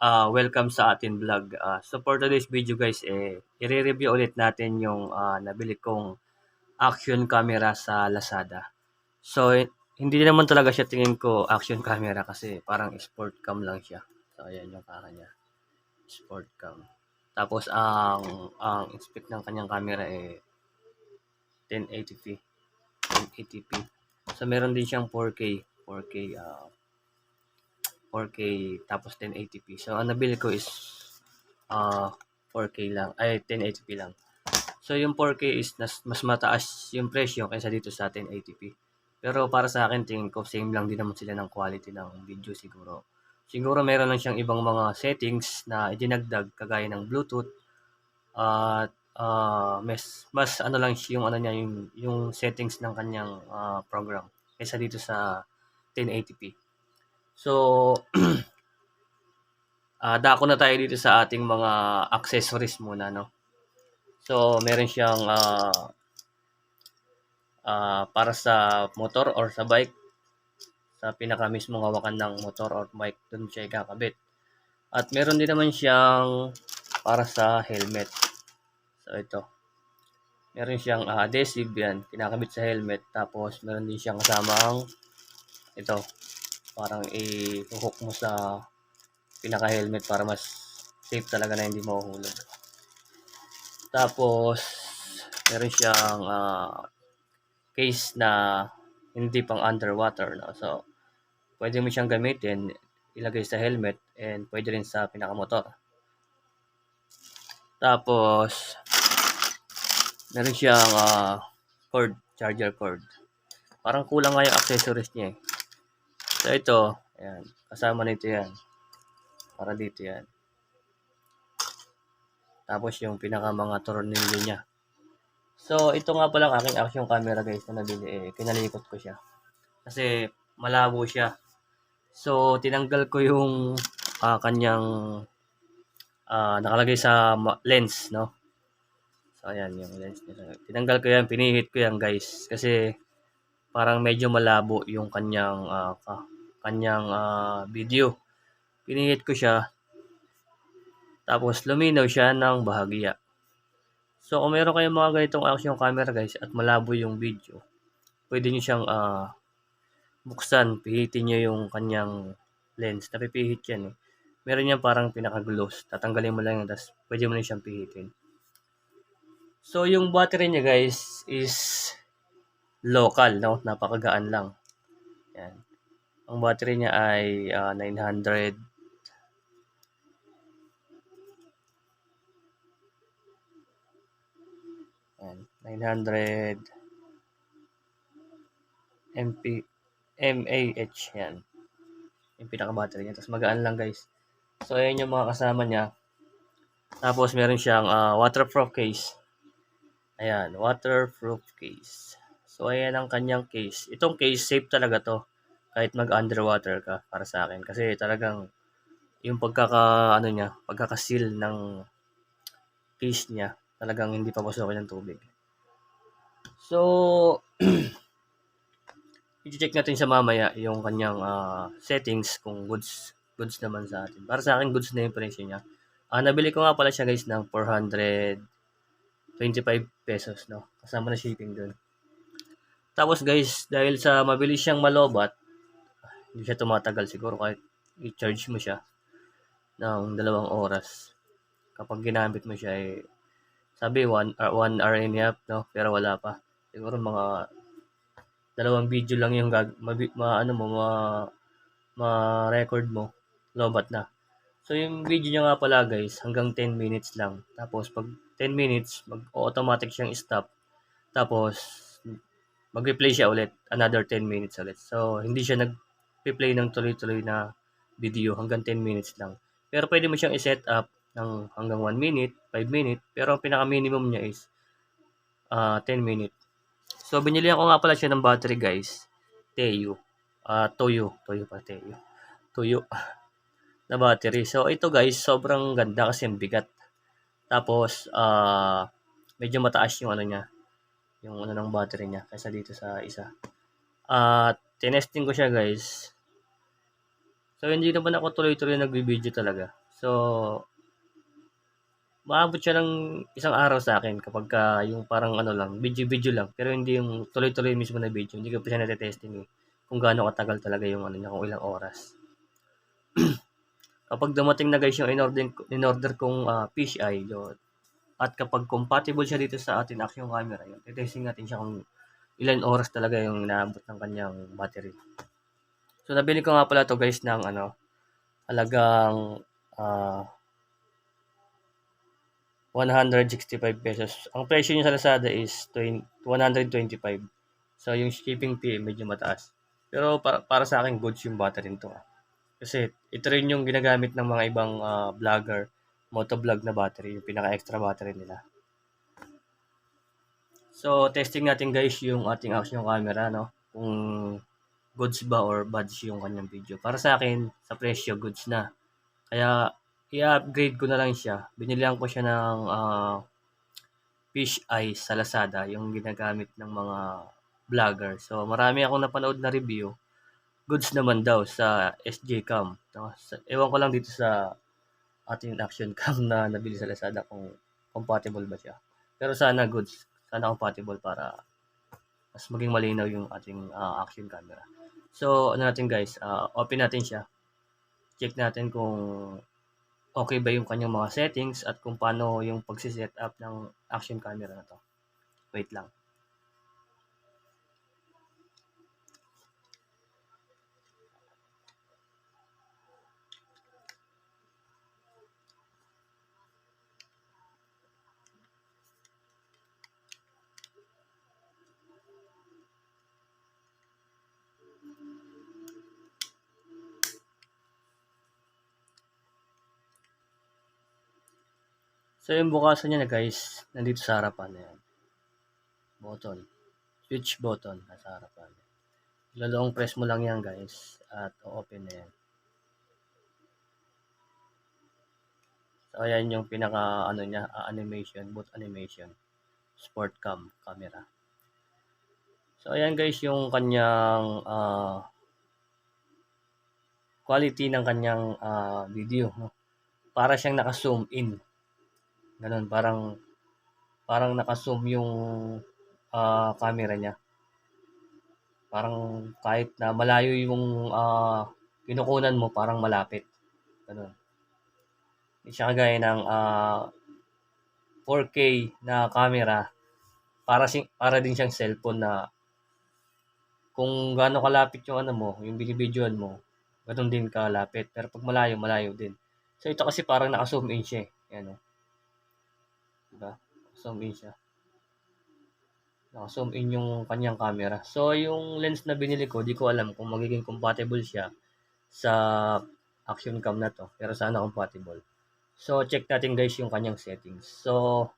ah, welcome sa ating vlog. Ah, so for today's video guys, eh, i-review ulit natin yung ah, nabili kong action camera sa Lazada. So, hindi naman talaga siya tingin ko action camera kasi parang sport cam lang siya. So, ayan yung kaka niya. Sport cam. Tapos, ang ang spec ng kanyang camera eh 1080p. 1080p. So, meron din siyang 4K. 4K, ah, 4K tapos 1080p. So, ang nabili ko is ah 4K lang. Ay, 1080p lang. So, yung 4K is nas, mas mataas yung presyo kaysa dito sa 1080p. Pero para sa akin, tingin ko same lang din naman sila ng quality ng video siguro. Siguro meron lang siyang ibang mga settings na idinagdag kagaya ng Bluetooth at ah mas mas ano lang yung ano niya yung yung settings ng kanyang ah, program kaysa dito sa 1080p. So, ah dako na tayo dito sa ating mga accessories muna, no? So, meron siyang ah ah, para sa motor or sa bike, sa pinaka mismong hawakan ng motor or bike, dun siya ikakabit. At meron din naman siyang para sa helmet. So, ito. Meron siyang ah, adhesive yan, kinakabit sa helmet. Tapos, meron din siyang kasamang ito, parang i-hook mo sa pinaka-helmet para mas safe talaga na hindi mahuhulog. Tapos, meron siyang ah, case na hindi pang underwater. No? So, pwede mo siyang gamitin, ilagay sa helmet, and pwede rin sa pinakamotor. Tapos, meron siyang ah, cord, charger cord. Parang kulang nga yung accessories niya eh. So, ito, ayan, kasama nito yan. Para dito yan. Tapos yung pinaka mga tornilyo niya. So, ito nga pala ang aking action camera guys na nabili. Eh, kinalikot ko siya. Kasi malabo siya. So, tinanggal ko yung ah, kanyang ah, nakalagay sa lens, no? So, ayan yung lens niya. Tinanggal ko yan, pinihit ko yan guys. Kasi parang medyo malabo yung kanyang ka- kanyang ah, video. Pinihit ko siya. Tapos luminaw siya ng bahagya. So kung meron kayong mga ganitong action camera guys at malabo yung video, pwede niyo siyang ah, buksan, pihitin niyo yung kanyang lens. Napipihit yan eh. Meron yan parang pinaka-gloss. Tatanggalin mo lang yan, tapos pwede mo na siyang pihitin. So yung battery niya guys is local, no? Napakagaan lang. Yan. Ang battery niya ay ah, 900 Yan, 900 MP mAh yan. Yung pinaka-battery niya. Tapos magaan lang guys. So ayan yung mga kasama niya. Tapos meron siyang ah, waterproof case. Ayan, waterproof case. So ayan ang kanyang case. Itong case safe talaga to kahit mag-underwater ka para sa akin kasi talagang yung pagkaka ano niya, pagkaka-seal ng case niya, talagang hindi papasokin ng tubig. So i-check natin sa mamaya yung kanyang ah, settings kung goods goods naman sa atin. Para sa akin goods na yung presyo niya. Ah, nabili ko nga pala siya guys ng 425 pesos, no? Kasama na shipping doon. Tapos guys, dahil sa mabilis siyang malobat, hindi siya tumatagal siguro kahit i-charge mo siya ng dalawang oras. Kapag ginamit mo siya, eh, sabi 1 hour, one hour and half, no? Pero wala pa. Siguro mga dalawang video lang yung gag mabi, ma, ano mo, ma, ma-record mo, lobat na. So, yung video niya nga pala guys, hanggang 10 minutes lang. Tapos, pag 10 minutes, mag-automatic siyang stop. Tapos, mag-replay siya ulit, another 10 minutes ulit. So, hindi siya nag-replay ng tuloy-tuloy na video hanggang 10 minutes lang. Pero pwede mo siyang i-set up ng hanggang 1 minute, 5 minute. Pero ang pinaka-minimum niya is ah 10 minute. So, binilihan ko nga pala siya ng battery guys. Teo. Ah, Toyo. Toyo pa, Teo. Toyo. na battery. So, ito guys, sobrang ganda kasi ang bigat. Tapos, ah medyo mataas yung ano niya. Yung ano ng battery niya kaysa dito sa isa. At, tinesting ko siya guys. So, hindi naman ako tuloy-tuloy nagbi-video talaga. So, maabot siya ng isang araw sa akin kapag ka yung parang ano lang, video-video lang. Pero hindi yung tuloy-tuloy mismo na video. Hindi ko pa siya natetesting eh. Kung gaano katagal talaga yung ano niya, kung ilang oras. kapag dumating na guys yung in-order, in-order kong uh, fish eye, yun, at kapag compatible siya dito sa atin action camera, yun, testing natin siya kung ilan oras talaga yung inaabot ng kanyang battery. So, nabili ko nga pala to guys ng ano, halagang uh, 165 pesos. Ang presyo niya sa Lazada is 20, 125. So, yung shipping fee medyo mataas. Pero para, para sa akin, goods yung battery nito. Ah. Kasi ito rin yung ginagamit ng mga ibang uh, vlogger motovlog na battery, yung pinaka-extra battery nila. So, testing natin guys yung ating action camera, no? Kung goods ba or bads yung kanyang video. Para sa akin, sa presyo, goods na. Kaya, i-upgrade ko na lang siya. Binilihan ko siya ng uh, fish eyes sa Lazada, yung ginagamit ng mga vlogger. So, marami akong napanood na review. Goods naman daw sa SJ Cam. No? Ewan ko lang dito sa ating action cam na nabili sa Lazada kung compatible ba siya. Pero sana goods, sana compatible para mas maging malinaw yung ating uh, action camera. So, ano natin guys, uh, open natin siya. Check natin kung okay ba yung kanyang mga settings at kung paano yung pagsiset up ng action camera na to. Wait lang. So, yung bukasan niya na guys, nandito sa harapan na yan. Button. Switch button nasa harapan. Lalong press mo lang yan guys at open na yan. So, ayan yung pinaka ano niya, uh, animation, boot animation. Sport cam camera. So, ayan guys yung kanyang uh, quality ng kanyang uh, video. No? Para siyang naka-zoom in Ganun, parang parang naka-zoom yung uh, camera niya. Parang kahit na malayo yung uh, kinukunan mo, parang malapit. Ganun. Hindi siya kagaya ng uh, 4K na camera. Para, si, para din siyang cellphone na kung gaano kalapit yung ano mo, yung binibidyoan mo, ganun din kalapit. Pero pag malayo, malayo din. So ito kasi parang naka-zoom in siya. Eh. Yan, oh. Diba? Zoom in siya. Naka-zoom in yung kanyang camera. So, yung lens na binili ko, di ko alam kung magiging compatible siya sa action cam na to. Pero sana compatible. So, check natin guys yung kanyang settings. So,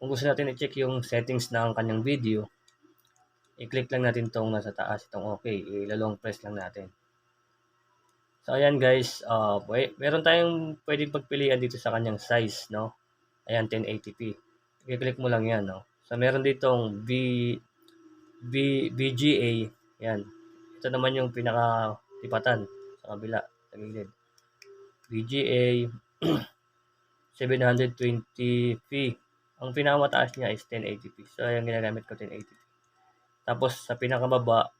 kung gusto natin i-check yung settings ng kanyang video, i-click lang natin tong nasa taas, itong okay. Ilalong press lang natin. So, ayan guys, uh, meron tayong pwedeng pagpilian dito sa kanyang size, no? Ayan, 1080p. I-click mo lang yan, no? So, meron ditong V, V, VGA. Yan. Ito naman yung pinaka-tipatan sa kabila, sa gilid. VGA 720p. Ang pinakamataas niya is 1080p. So, ayan ginagamit ko 1080p. Tapos, sa pinakababa,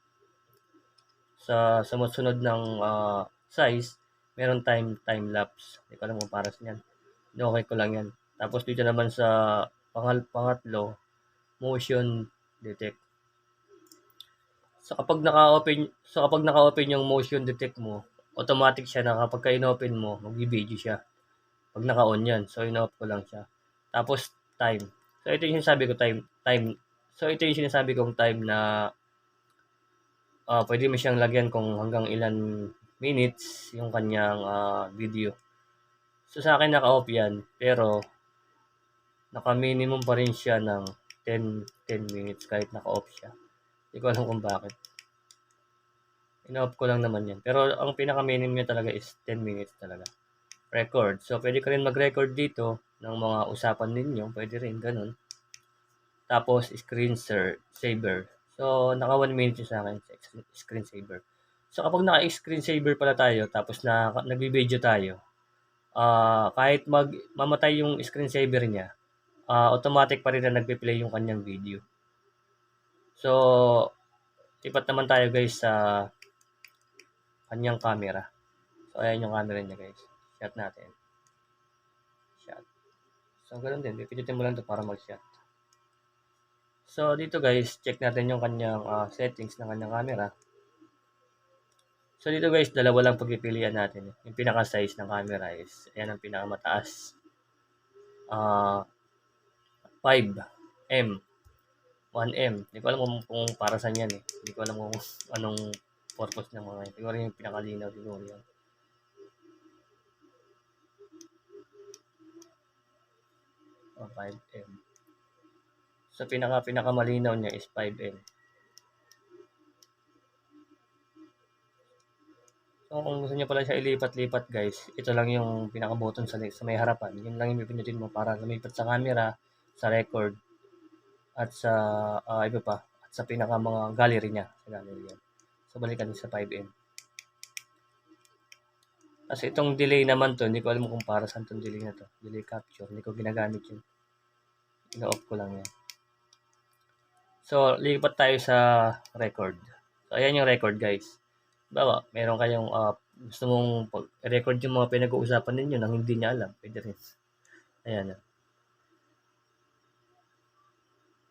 sa sumusunod ng uh, size, meron time time lapse. Hindi ko alam kung para sa yan. Okay ko lang yan. Tapos dito naman sa pangal pangatlo, motion detect. So kapag naka-open so kapag naka-open yung motion detect mo, automatic siya na kapag ka-inopen mo, magbi-video siya. Pag naka-on yan. So in-off ko lang siya. Tapos time. So ito yung sinasabi ko time time. So ito yung sinasabi kong time na uh, pwede mo siyang lagyan kung hanggang ilan minutes yung kanyang uh, video. So sa akin naka-off yan, pero naka-minimum pa rin siya ng 10, 10 minutes kahit naka-off siya. Hindi ko alam kung bakit. In-off ko lang naman yan. Pero ang pinaka-minimum niya talaga is 10 minutes talaga. Record. So, pwede ka rin mag-record dito ng mga usapan ninyo. Pwede rin, ganun. Tapos, screen saver. So, naka 1 minute sa akin, screen saver. So, kapag naka-screen saver pala tayo, tapos na, nag-video tayo, ah, kahit mag mamatay yung screensaver niya, ah, automatic pa rin na nagpe-play yung kanyang video. So, lipat naman tayo guys sa kanyang camera. So, ayan yung camera niya guys. Shot natin. Shot. So, ganun din. Pipinutin mo lang ito para mag-shot. So, dito guys, check natin yung kanyang ah, settings ng kanyang camera. So, dito guys, dalawa lang pagpipilian natin. Yung pinaka-size ng camera is, ayan ang pinakamataas. Ah, 5M. 1M. Hindi ko alam kung, para saan yan eh. Hindi ko alam kung anong purpose ng mga yun. Siguro yung pinakalinaw siguro yun. Oh, 5M. So, pinaka, pinakamalinaw niya is 5M. So, kung gusto niyo pala siya ilipat-lipat guys, ito lang yung pinaka-button sa, sa may harapan. Yun lang yung pipinutin mo para lumipat sa camera, sa record, at sa ah, iba pa, at sa pinaka mga gallery niya. Sa gallery yan. So, balikan din sa 5M. Kasi itong delay naman to, hindi ko alam kung para saan itong delay na to. Delay capture, hindi ko ginagamit yun. Ino-off ko lang yan. So, lipat tayo sa record. So, ayan yung record guys. Bawa, meron kayong ah, gusto mong pag-record yung mga pinag-uusapan ninyo nang hindi niya alam. Pwede rin. Ayan. ah.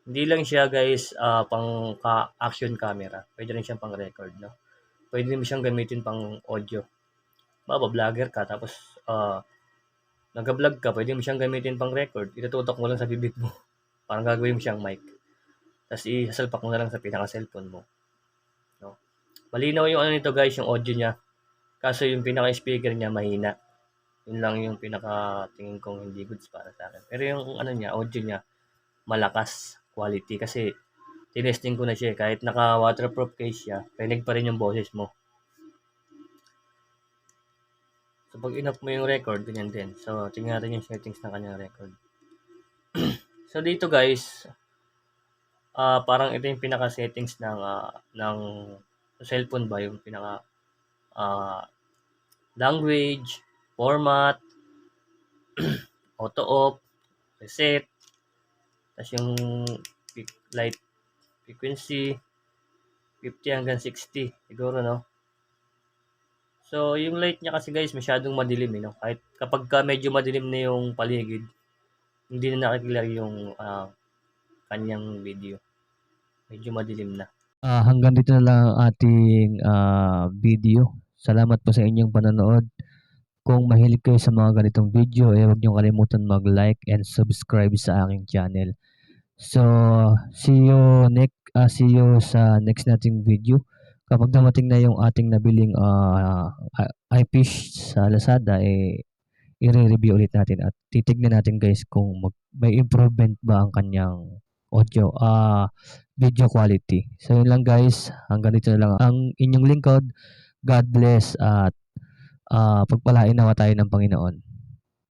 Hindi lang siya guys ah, pang action camera. Pwede rin siyang pang record, no? Pwede rin siyang gamitin pang audio. Baba, vlogger ka, tapos ah nag-vlog ka, pwede mo siyang gamitin pang record. Itututok mo lang sa bibig mo. Parang gagawin mo siyang mic. Tapos isasalpak mo na lang sa pinaka-cellphone mo. No? Malinaw yung ano nito guys, yung audio niya. Kaso yung pinaka-speaker niya mahina. Yun lang yung pinaka-tingin kong hindi goods para sa akin. Pero yung ano niya, audio niya, malakas quality kasi tinesting ko na siya eh. kahit naka waterproof case siya rinig pa rin yung boses mo. So pag in-off mo yung record ganyan din. So tingnan natin yung settings ng kanyang record. So dito guys ah parang ito yung pinaka settings ng ah, ng cellphone ba? Yung pinaka ah, language format auto off reset tapos yung light frequency, 50 hanggang 60 siguro, no? So, yung light niya kasi guys, masyadong madilim, eh, no? Kahit kapag ka medyo madilim na yung paligid, hindi na nakikilala yung ah, kanyang video. Medyo madilim na. Ah, hanggang dito na lang ang ating ah, video. Salamat po sa inyong panonood. Kung mahilig kayo sa mga ganitong video, eh huwag niyo kalimutan mag-like and subscribe sa aking channel. So, see you next ah, see you sa next nating video. Kapag dumating na yung ating nabiling ah, i- iFish sa Lazada, eh i-review ulit natin at titignan natin guys kung mag, may improvement ba ang kanyang audio ah video quality. So yun lang guys, hanggang dito na lang ang inyong lingkod. God bless at ah, pagpalain nawa tayo ng Panginoon.